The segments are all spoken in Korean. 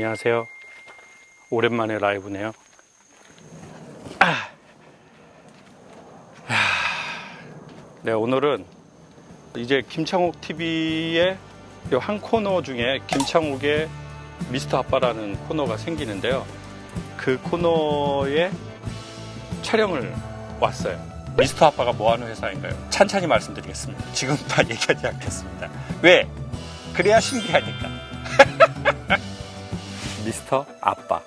안녕하세요. 오랜만에 라이브네요. 아. 아. 네, 오늘은 이제 김창욱 TV의 한 코너 중에 김창욱의 미스터 아빠라는 코너가 생기는데요. 그 코너에 촬영을 왔어요. 미스터 아빠가 뭐 하는 회사인가요? 찬찬히 말씀드리겠습니다. 지금 다 얘기하지 않겠습니다. 왜? 그래야 신기하니까. 미스터 아빠.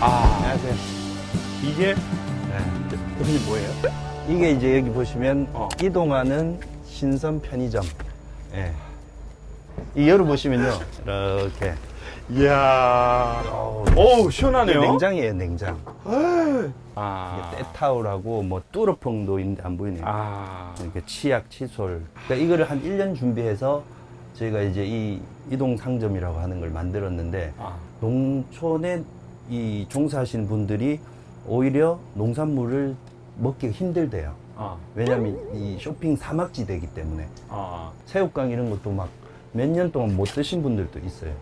아, 안녕하세요. 이게 네. 대표님 뭐예요? 이게 이제 여기 보시면 어. 이동하는 신선 편의점. 예. 이 열어 보시면요. 이렇게. 이야. 어우, 시원하네요. 냉장이에요, 냉장. 아. 이게 때타올하고 뭐 뚜러펑도 있는데 안 보이네요. 아. 이렇게 치약, 칫솔. 그러니까 이거를 한 1년 준비해서 저희가 이제 이 이동 상점이라고 하는 걸 만들었는데 아. 농촌에 이 종사하시는 분들이 오히려 농산물을 먹기가 힘들대요. 아. 왜냐하면 이 쇼핑 사막지대이기 때문에 아. 새우깡 이런 것도 막 몇 년 동안 못 드신 분들도 있어요.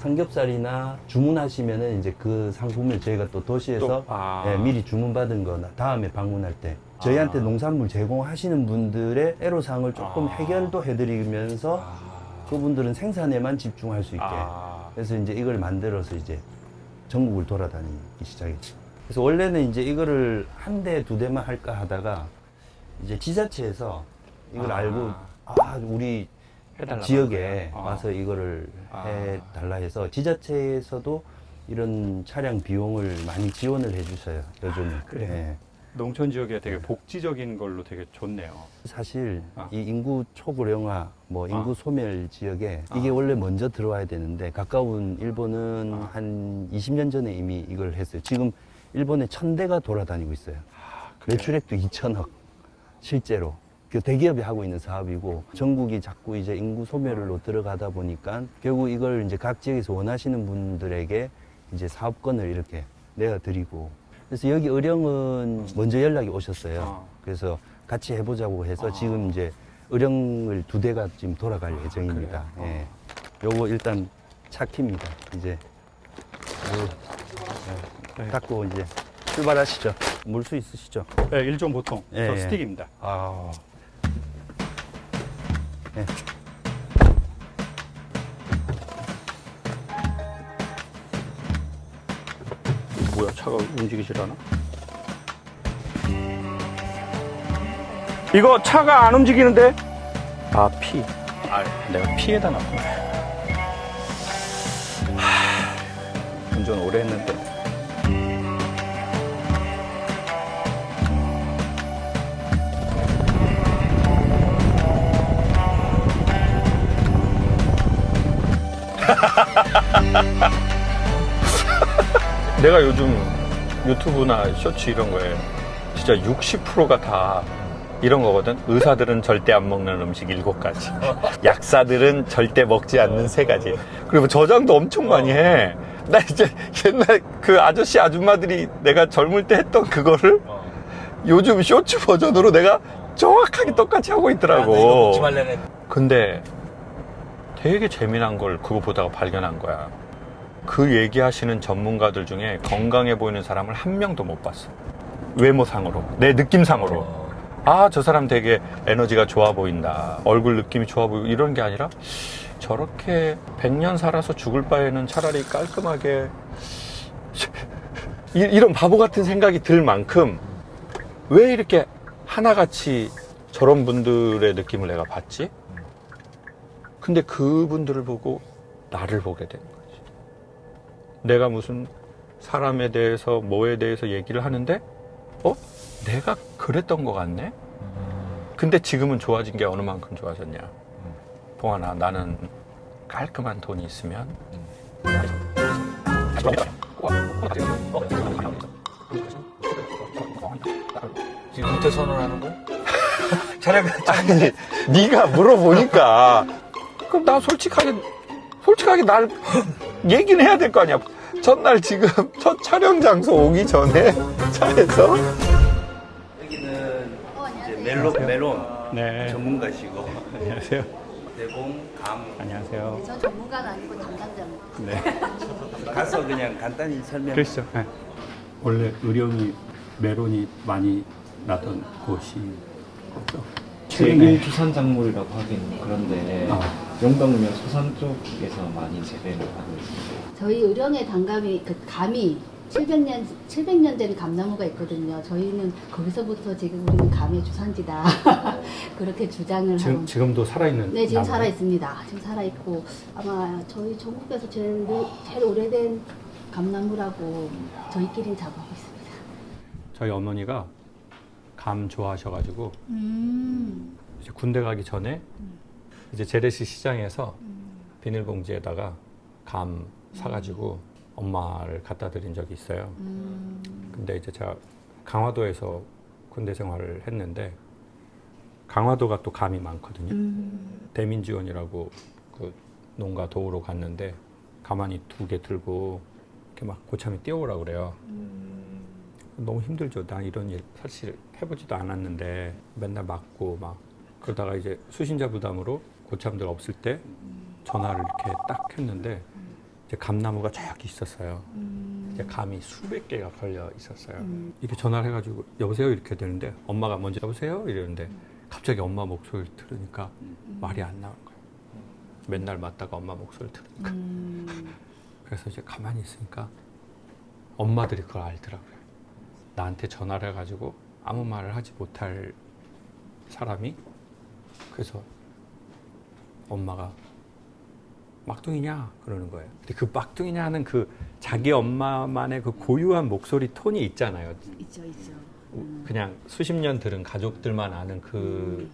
예. 삼겹살이나 주문하시면은 이제 그 상품을 저희가 또 도시에서 또, 아. 예, 미리 주문받은 거 다음에 방문할 때 저희한테 아. 농산물 제공하시는 분들의 애로사항을 조금 아. 해결도 해드리면서 아. 그분들은 생산에만 집중할 수 있게 아. 그래서 이제 이걸 만들어서 이제 전국을 돌아다니기 시작했죠. 그래서 원래는 이제 이거를 한 대, 두 대만 할까 하다가 이제 지자체에서 이걸 아. 알고 아, 우리 지역에 거예요? 와서 이거를 아. 해달라 해서 지자체에서도 이런 차량 비용을 많이 지원을 해주셔요, 요즘은. 아, 그래요? 예. 농촌 지역에 되게 복지적인 걸로 되게 좋네요. 사실 아. 이 인구 초고령화, 뭐 인구 아. 소멸 지역에 이게 아. 원래 먼저 들어와야 되는데 가까운 일본은 아. 한 20년 전에 이미 이걸 했어요. 지금 일본에 천 대가 돌아다니고 있어요. 그래요? 매출액도 2천억 실제로. 그 대기업이 하고 있는 사업이고 전국이 자꾸 이제 인구 소멸로 들어가다 보니까 결국 이걸 이제 각 지역에서 원하시는 분들에게 이제 사업권을 이렇게 내어드리고 그래서 여기 의령은 먼저 연락이 오셨어요. 아. 그래서 같이 해보자고 해서 아. 지금 이제 의령을 두 대가 지금 돌아갈 예정입니다. 그래요? 예. 요거 일단 차키입니다. 이제 물 네. 닦고 이제 출발하시죠. 물수 있으시죠? 네, 일종 보통. 예, 저 예. 스틱입니다. 아. 네. 뭐야, 차가 움직이질 않아? 이거 차가 안 움직이는데? 아, 피. 아, 내가 피에다 놨구나. 하, 운전 오래 했는데. 내가 요즘 유튜브나 쇼츠 이런 거에 진짜 60%가 다 이런 거거든. 의사들은 절대 안 먹는 음식 일곱 가지. 약사들은 절대 먹지 않는 세 가지. 그리고 저장도 엄청 많이 해. 나 이제 옛날 그 아저씨 아줌마들이 내가 젊을 때 했던 그거를 요즘 쇼츠 버전으로 내가 정확하게 똑같이 하고 있더라고. 말래는 근데 되게 재미난 걸 그거 보다가 발견한 거야. 그 얘기하시는 전문가들 중에 건강해 보이는 사람을 한 명도 못 봤어. 외모상으로, 내 느낌상으로. 아, 저 사람 되게 에너지가 좋아 보인다. 얼굴 느낌이 좋아 보이고 이런 게 아니라 저렇게 100년 살아서 죽을 바에는 차라리 깔끔하게 이- 이런 바보 같은 생각이 들 만큼 왜 이렇게 하나같이 저런 분들의 느낌을 내가 받지? 근데 그분들을 보고 나를 보게 되는 거지. 내가 무슨 사람에 대해서 뭐에 대해서 얘기를 하는데, 어? 내가 그랬던 것 같네? 근데 지금은 좋아진 게 어느 만큼 좋아졌냐? 봉환아, 나는 깔끔한 돈이 있으면 지금 은퇴 선언하는 거? 차량 아니, 네가 물어보니까 그럼 나 솔직하게 솔직하게 날 얘기는 해야 될 거 아니야. 전날 지금 첫 촬영 장소 오기 전에 차에서 여기는 이제 멜론 멜론 네 전문가시고 안녕하세요. 대봉 감 안녕하세요. 저 전문가는 아니고 담당자입니다. 네. 가서 그냥 간단히 설명. 그렇죠. 네. 원래 의령이 메론이 많이 나던 곳이 제일 주산 작물이라고 하긴 그런데 아. 영덕면 소산 쪽에서 많이 재배를 하고 있습니다. 저희 의령의 단감이 그 감이 700년 700년 된 감나무가 있거든요. 저희는 거기서부터 지금 우리는 감의 주산지다 그렇게 주장을 하고 지금, 지금도 살아있는 네, 지금 나무예요? 살아 있습니다. 지금 살아 있고 아마 저희 전국에서 제일 제일 오래된 감나무라고 저희끼리 작업하고 있습니다. 저희 어머니가 감 좋아하셔가지고 음. 이제 군대 가기 전에 이제 재래시 시장에서 비닐봉지에다가 감 사가지고 엄마를 갖다 드린 적이 있어요. 음. 근데 이제 제가 강화도에서 군대 생활을 했는데 강화도가 또 감이 많거든요. 음. 대민지원이라고 그 농가 도우러 갔는데 가만히 두 개 들고 이렇게 막 고참이 뛰어오라 그래요. 너무 힘들죠. 난 이런 일 사실 해보지도 않았는데 맨날 맞고 막 그러다가 이제 수신자 부담으로 고참들 없을 때 전화를 이렇게 딱 했는데 이제 감나무가 저기 있었어요. 이제 감이 수백 개가 걸려 있었어요. 이렇게 전화를 해가지고 여보세요 이렇게 되는데 엄마가 먼저 여보세요 이러는데 갑자기 엄마 목소리를 들으니까 말이 안 나온 거예요. 맨날 맞다가 엄마 목소리를 들으니까 음. 그래서 이제 가만히 있으니까 엄마들이 그걸 알더라고요. 나한테 전화를 해가지고 아무 말을 하지 못할 사람이 그래서 엄마가 막둥이냐 그러는 거예요. 근데 그 막둥이냐는 그 자기 엄마만의 그 고유한 목소리 톤이 있잖아요. 있죠, 있죠. 그냥 수십 년 들은 가족들만 아는 그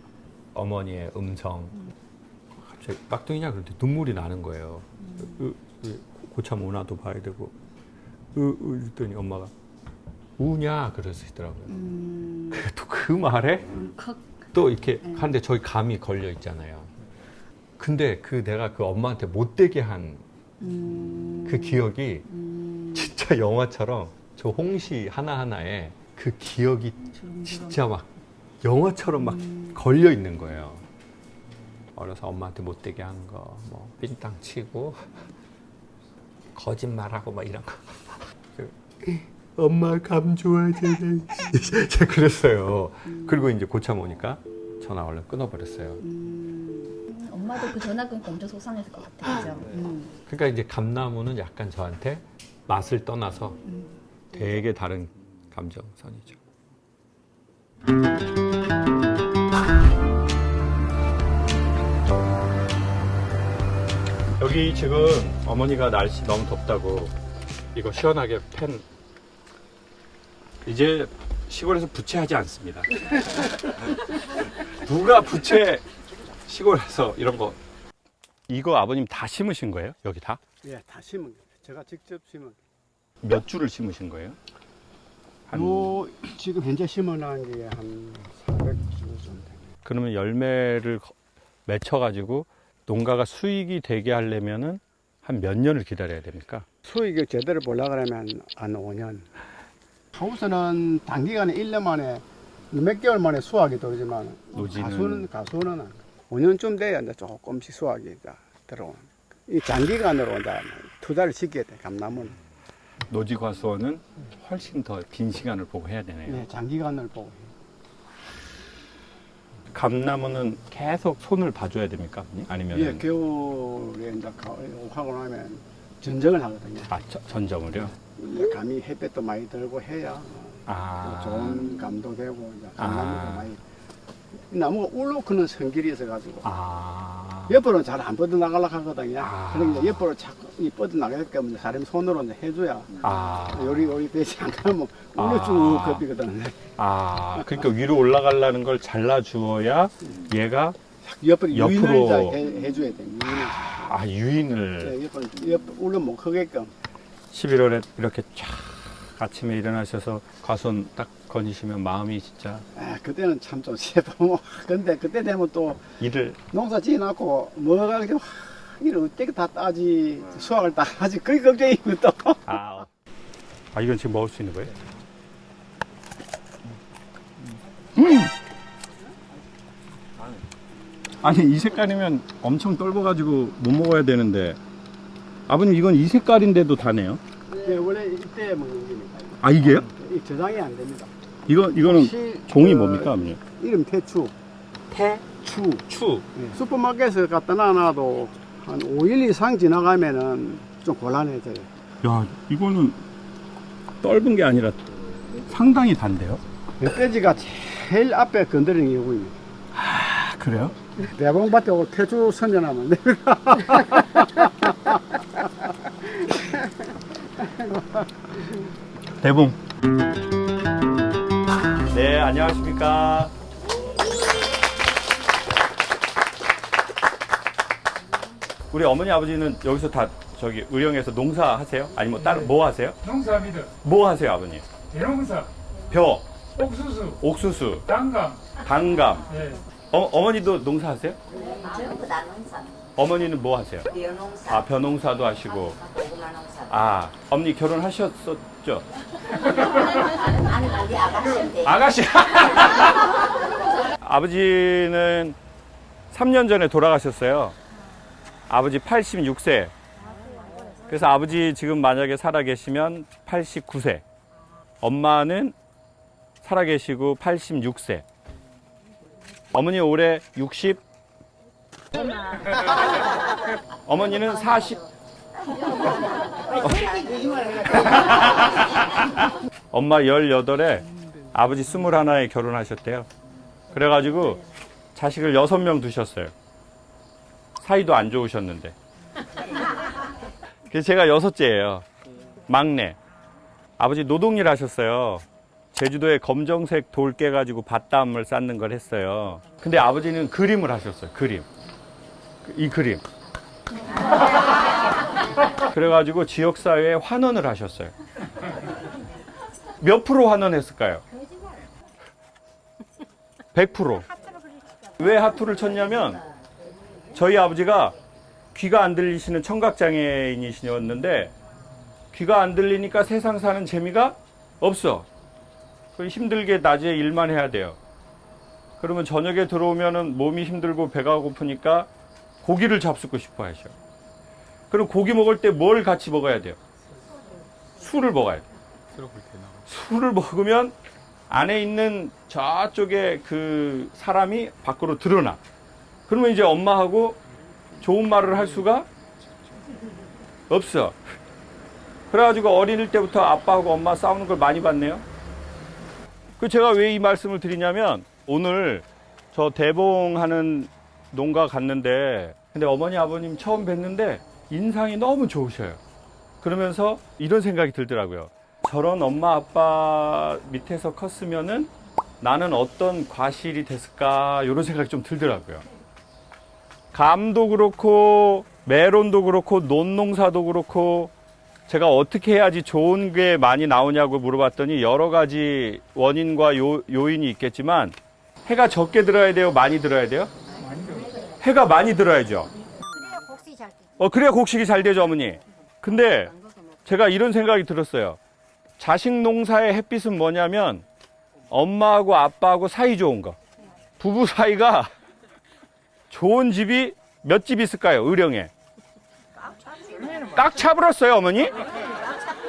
어머니의 음성. 갑자기 막둥이냐 그런데 눈물이 나는 거예요. 으, 으, 고참 오나도 봐야 되고. 으, 으, 이랬더니 엄마가 우냐 그러시더라고요. 음. 또 그 말에 컥. 또 이렇게 하는데 저희 감이 걸려 있잖아요. 근데 그 내가 그 엄마한테 못되게 한그 음. 기억이 음. 진짜 영화처럼 저 홍시 하나하나에 그 기억이. 진짜 막 영화처럼 막 음. 걸려 있는 거예요. 어려서 엄마한테 못되게 한 거, 뭐 빈땅 치고 거짓말하고 막 이런 거. 엄마 감 좋아하잖아. 제가 그랬어요. 그리고 이제 고참 오니까 전화 얼른 끊어버렸어요. 음, 엄마도 그 전화 끊고 엄청 속상했을 것 같아요. 그죠? 음. 그러니까 이제 감나무는 약간 저한테 맛을 떠나서 되게 다른 감정선이죠. 여기 지금 어머니가 날씨 너무 덥다고 이거 시원하게 팬 이제 시골에서 부채하지 않습니다. 누가 부채 시골에서 이런 거 이거 아버님 다 심으신 거예요? 여기 다? 예, 다 심은 거예요. 제가 직접 심은 몇 줄을 심으신 거예요? 한- 요 지금 현재 심어놓은 게 한 400주 정도 됩니다. 그러면 열매를 거- 맺혀가지고 농가가 수익이 되게 하려면은 한 몇 년을 기다려야 됩니까? 수익을 제대로 보려고 하면 한 5년. 하우스는 단기간에 1년 만에 몇 개월 만에 수확이 들어오지만 노지는- 가수는 가수는 안. 5년쯤 돼야 이제 조금씩 수확이 들어오는. 이 장기간으로 이제 투자를 시켜야 돼 감나무는. 노지과수원은 훨씬 더 긴 시간을 보고 해야 되네요. 네, 장기간을 보고. 감나무는 계속 손을 봐줘야 됩니까? 아니면 예, 겨울에 이제 가- 하고 나면 전정을 하거든요. 아, 저- 전정을요? 이제 감이 햇볕도 많이 들고 해야 아, 좋은 감도 되고 이제 아. 감나무도 많이 이 나무가 울로크는 성질이 있어가지고 아, 옆으로 잘안 뻗어 나가려고 하거든요. 아. 그러니까 옆으로 자꾸 이 뻗어 나가게끔 사람 손으로 이제 해줘야 아, 요리 요리 되지 않으면 아. 울로 쭉 걷히거든요. 아, 그러니까 위로 올라가려는 걸 잘라주어야 얘가 옆으로 옆으로. 유인을 이제 해, 해줘야 돼. 유인을. 아 유인을 네, 옆으로 옆 울로 못 크게끔. 11월에 이렇게 쫙 아침에 일어나셔서 과손 딱 거니시면 마음이 진짜 아, 그때는 참 좋지. 뭐 근데 그때 되면 또 일을 농사 지어놓고 뭐가 그냥 이를 어떻게 다 따지 수확을 다 하지 그게 걱정이고 또 아, 아 이건 지금 먹을 수 있는 거예요? 음! 아니 이 색깔이면 엄청 떫어가지고 못 먹어야 되는데 아버님 이건 이 색깔인데도 다네요? 예, 원래 이때 먹는 거니까 아 이게요? 이 저장이 안 됩니다 이거 이거는 혹시 종이 그 뭡니까 아버님? 이름 태추 추. 추. 예, 슈퍼마켓에 갖다 놔놔도 한 5일 이상 지나가면은 좀 곤란해져요 야 이거는 떫은 게 아니라 상당히 단데요? 멧돼지가 제일 앞에 건드리는 경우입니다 아 그래요? 대봉밭에 오고 태주 선전하면 안 됩니다 대봉. 네, 안녕하십니까. 우리 어머니 아버지는 여기서 다 저기 의령에서 농사 하세요? 아니면 다른 뭐 하세요? 농사입니다. 뭐 하세요, 아버님? 대농사, 벼, 옥수수, 옥수수, 단감, 단감. 예. 어, 어머니도 농사 하세요? 전부 다 농사. 어머니는 뭐 하세요? 비어농사, 아, 벼농사도 하시고. 아, 어머니 결혼하셨었죠? 아니, 근데 아가씨인데. 아가씨. 아버지는 3년 전에 돌아가셨어요. 아버지 86세. 그래서 아버지 지금 만약에 살아 계시면 89세. 엄마는 살아 계시고 86세. 어머니 올해 60. 어머니는 40. 엄마 18에 아버지 21에 결혼하셨대요. 그래가지고 자식을 6명 두셨어요. 사이도 안 좋으셨는데. 그래서 제가 여섯째예요. 막내. 아버지 노동일 하셨어요. 제주도에 검정색 돌 깨가지고 밭담을 쌓는 걸 했어요. 근데 아버지는 그림을 하셨어요. 그림. 이 그림. 그래가지고 지역사회에 환원을 하셨어요. 몇 프로 환원했을까요? 100%. 왜 하투를 쳤냐면 저희 아버지가 귀가 안 들리시는 청각장애인이셨는데 귀가 안 들리니까 세상 사는 재미가 없어. 그 힘들게 낮에 일만 해야 돼요. 그러면 저녁에 들어오면은 몸이 힘들고 배가 고프니까 고기를 잡수고 싶어 하셔. 그럼 고기 먹을 때 뭘 같이 먹어야 돼요? 술을 먹어야 돼요. 술을 먹으면 안에 있는 저쪽에 그 사람이 밖으로 드러나. 그러면 이제 엄마하고 좋은 말을 할 수가 없어. 그래가지고 어릴 때부터 아빠하고 엄마 싸우는 걸 많이 봤네요. 그 제가 왜 이 말씀을 드리냐면 오늘 저 대봉하는 농가 갔는데 근데 어머니 아버님 처음 뵀는데 인상이 너무 좋으셔요. 그러면서 이런 생각이 들더라고요. 저런 엄마 아빠 밑에서 컸으면은 나는 어떤 과실이 됐을까 이런 생각이 좀 들더라고요. 감도 그렇고 메론도 그렇고 논농사도 그렇고 제가 어떻게 해야지 좋은 게 많이 나오냐고 물어봤더니 여러 가지 원인과 요, 요인이 있겠지만 해가 적게 들어야 돼요? 많이 들어야 돼요? 해가 많이 들어야죠. 어, 그래야 곡식이 잘 되죠, 어머니. 근데 제가 이런 생각이 들었어요. 자식 농사의 햇빛은 뭐냐면 엄마하고 아빠하고 사이 좋은 거. 부부 사이가 좋은 집이 몇 집 있을까요? 의령에. 꽉 차버렸어요, 어머니?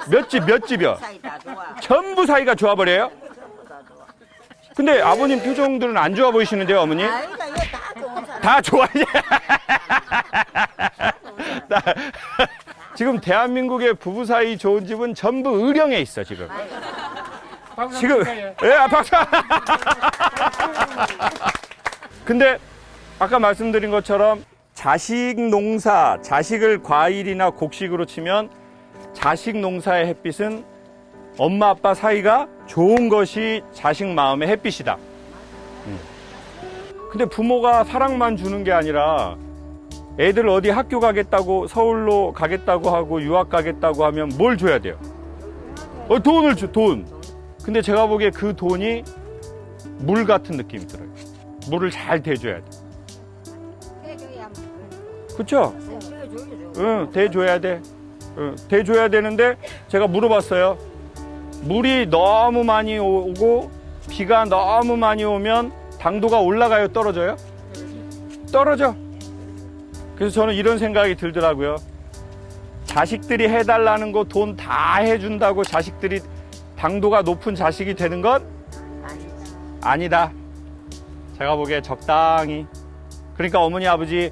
몇 집, 몇 집이요? 전부 사이가 좋아버려요? 근데 아버님 표정들은 안 좋아 보이시는데요, 어머니? 다 좋아해. 나- 지금 대한민국의 부부 사이 좋은 집은 전부 의령에 있어, 지금. 지금, 예, 아, 박수! 근데 아까 말씀드린 것처럼 자식 농사, 자식을 과일이나 곡식으로 치면 자식 농사의 햇빛은 엄마 아빠 사이가 좋은 것이 자식 마음의 햇빛이다. 음. 근데 부모가 사랑만 주는 게 아니라 애들 어디 학교 가겠다고 서울로 가겠다고 하고 유학 가겠다고 하면 뭘 줘야 돼요? 어, 돈을 줘, 돈. 근데 제가 보기에 그 돈이 물 같은 느낌이 들어요. 물을 잘 대줘야 돼. 그쵸? 응, 대줘야 돼. 응, 대줘야 되는데 제가 물어봤어요. 물이 너무 많이 오고 비가 너무 많이 오면 당도가 올라가요, 떨어져요? 떨어져. 그래서 저는 이런 생각이 들더라고요. 자식들이 해달라는 거 돈 다 해준다고 자식들이 당도가 높은 자식이 되는 건 아니다. 제가 보기에 적당히. 그러니까 어머니 아버지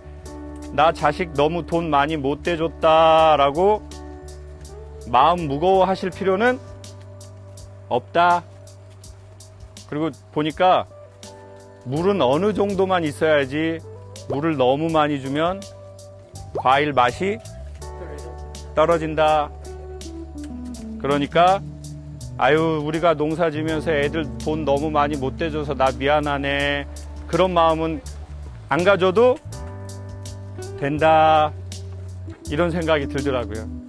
나 자식 너무 돈 많이 못 대줬다라고 마음 무거워하실 필요는 없다. 그리고 보니까 물은 어느 정도만 있어야지 물을 너무 많이 주면 과일 맛이 떨어진다. 그러니까 아유 우리가 농사 지면서 애들 돈 너무 많이 못 대줘서 나 미안하네. 그런 마음은 안 가져도 된다. 이런 생각이 들더라고요.